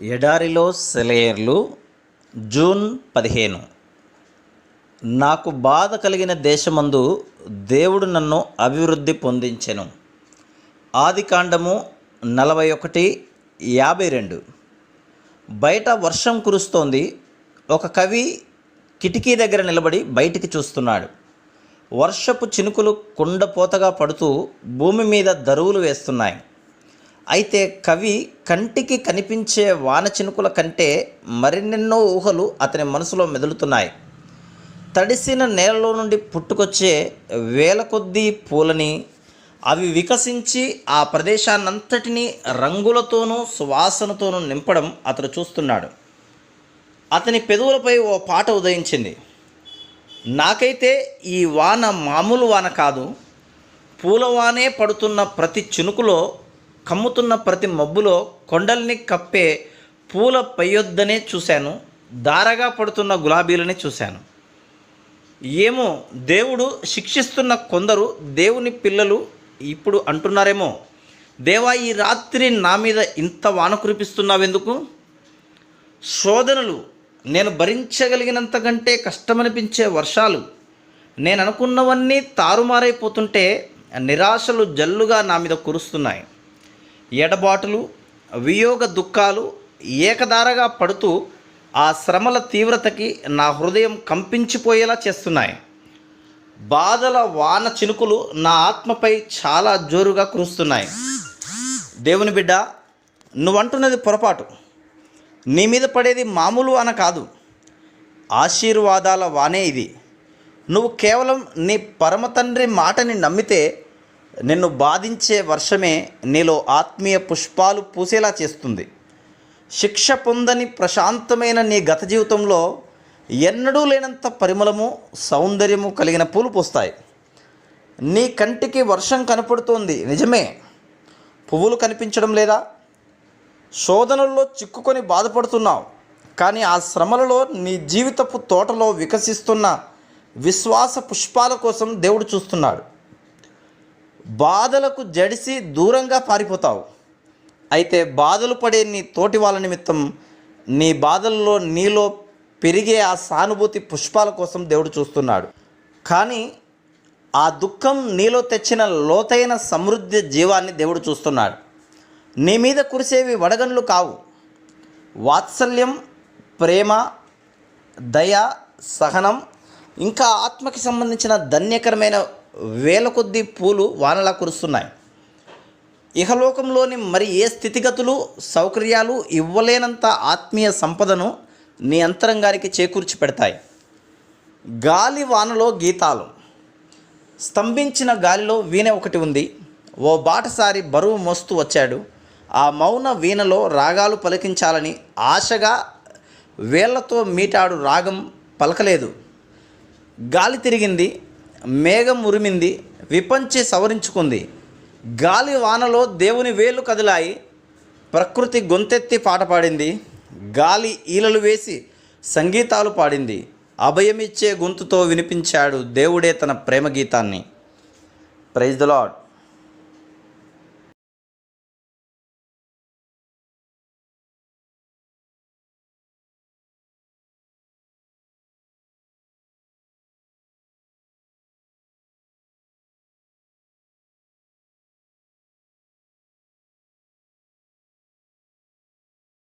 ఎడారిలో సెలయర్లు జూన్ పదిహేను. నాకు బాధ కలిగిన దేశమందు దేవుడు నన్ను అభివృద్ధి పొందించెను. ఆది కాండము నలభై ఒకటి యాభై రెండు. బయట వర్షం కురుస్తోంది. ఒక కవి కిటికీ దగ్గర నిలబడి బయటికి చూస్తున్నాడు. వర్షపు చినుకులు కుండపోతగా పడుతూ భూమి మీద దరువులు వేస్తున్నాయి. అయితే కవి కంటికి కనిపించే వాన చినుకుల కంటే మరిన్నెన్నో ఊహలు అతని మనసులో మెదులుతున్నాయి. తడిసిన నేలలో నుండి పుట్టుకొచ్చే వేల కొద్దీ పూలని అవి వికసించి ఆ ప్రదేశాన్నంతటినీ రంగులతోనూ సువాసనతోనూ నింపడం అతను చూస్తున్నాడు. అతని పెదవులపై ఓ పాట ఉదయించింది. నాకైతే ఈ వాన మామూలు వాన కాదు పూలవానే పడుతున్న ప్రతి చినుకులో కమ్ముతున్న ప్రతి మబ్బులో కొండల్ని కప్పే పూల పయ్యొద్దనే చూశాను దారగా పడుతున్న గులాబీలని చూశాను. ఏమో దేవుడు శిక్షిస్తున్న కొందరు దేవుని పిల్లలు ఇప్పుడు అంటున్నారేమో దేవా ఈ రాత్రి నా మీద ఇంత వాన కురిపిస్తున్నావెందుకు? శోధనలు నేను భరించగలిగినంత కంటే కష్టమనిపించే వర్షాలు నేను అనుకున్నవన్నీ తారుమారైపోతుంటే నిరాశలు జల్లుగా నా మీద కురుస్తున్నాయి. ఎడబాటులు వియోగ దుఃఖాలు ఏకధారగా పడుతూ ఆ శ్రమల తీవ్రతకి నా హృదయం కంపించిపోయేలా చేస్తున్నాయి. బాధల వాన చినుకులు నా ఆత్మపై చాలా జోరుగా కురుస్తున్నాయి. దేవుని బిడ్డ నువ్వంటున్నది పొరపాటు. నీ మీద పడేది మామూలు అన కాదు. ఆశీర్వాదాల వానే ఇది. నువ్వు కేవలం నీ పరమ తండ్రి మాటని నమ్మితే నిన్ను బాధించే వర్షమే నీలో ఆత్మీయ పుష్పాలు పూసేలా చేస్తుంది. శిక్ష పొందని ప్రశాంతమైన నీ గత జీవితంలో ఎన్నడూ లేనంత పరిమళము సౌందర్యము కలిగిన పూలు పూస్తాయి. నీ కంటికి వర్షం కనపడుతోంది నిజమే. పువ్వులు కనిపించడం లేదా? శోధనల్లో చిక్కుకొని బాధపడుతున్నావు కానీ ఆ శ్రమలలో నీ జీవితపు తోటలో వికసిస్తున్న విశ్వాస పుష్పాల కోసం దేవుడు చూస్తున్నాడు. బాధలకు జడిసి దూరంగా పారిపోతావు. అయితే బాధలు పడే నీ తోటి వాళ్ళ నిమిత్తం నీ బాధల్లో నీలో పెరిగే ఆ సానుభూతి పుష్పాల కోసం దేవుడు చూస్తున్నాడు. కానీ ఆ దుఃఖం నీలో తెచ్చిన లోతైన సమృద్ధి జీవాన్ని దేవుడు చూస్తున్నాడు. నీ మీద కురిసేవి వడగండ్లు కావు. వాత్సల్యం ప్రేమ దయ సహనం ఇంకా ఆత్మకి సంబంధించిన ధన్యకరమైన వేల కొద్దీ పూలు వానలా కురుస్తున్నాయి. ఇహలోకంలోని మరి ఏ స్థితిగతులు సౌకర్యాలు ఇవ్వలేనంత ఆత్మీయ సంపదను నీ అంతరంగానికి చేకూర్చి పెడతాయి. గాలి వానలో గీతాలు. స్తంభించిన గాలిలో వీణ ఒకటి ఉంది. ఓ బాటసారి బరువు మోస్తూ వచ్చాడు. ఆ మౌన వీణలో రాగాలు పలికించాలని ఆశగా వేళ్ళతో మీటాడు రాగం పలకలేదు. గాలి తిరిగింది. మేఘం ఉరిమింది విపంచి సవరించుకుంది. గాలి వానలో దేవుని వేలు కదిలాయి ప్రకృతి గొంతెత్తి పాట పాడింది. గాలి ఈలలు వేసి సంగీతాలు పాడింది. అభయమిచ్చే గొంతుతో వినిపించాడు దేవుడే తన ప్రేమ గీతాన్ని ప్రైజ్ ద లాడ్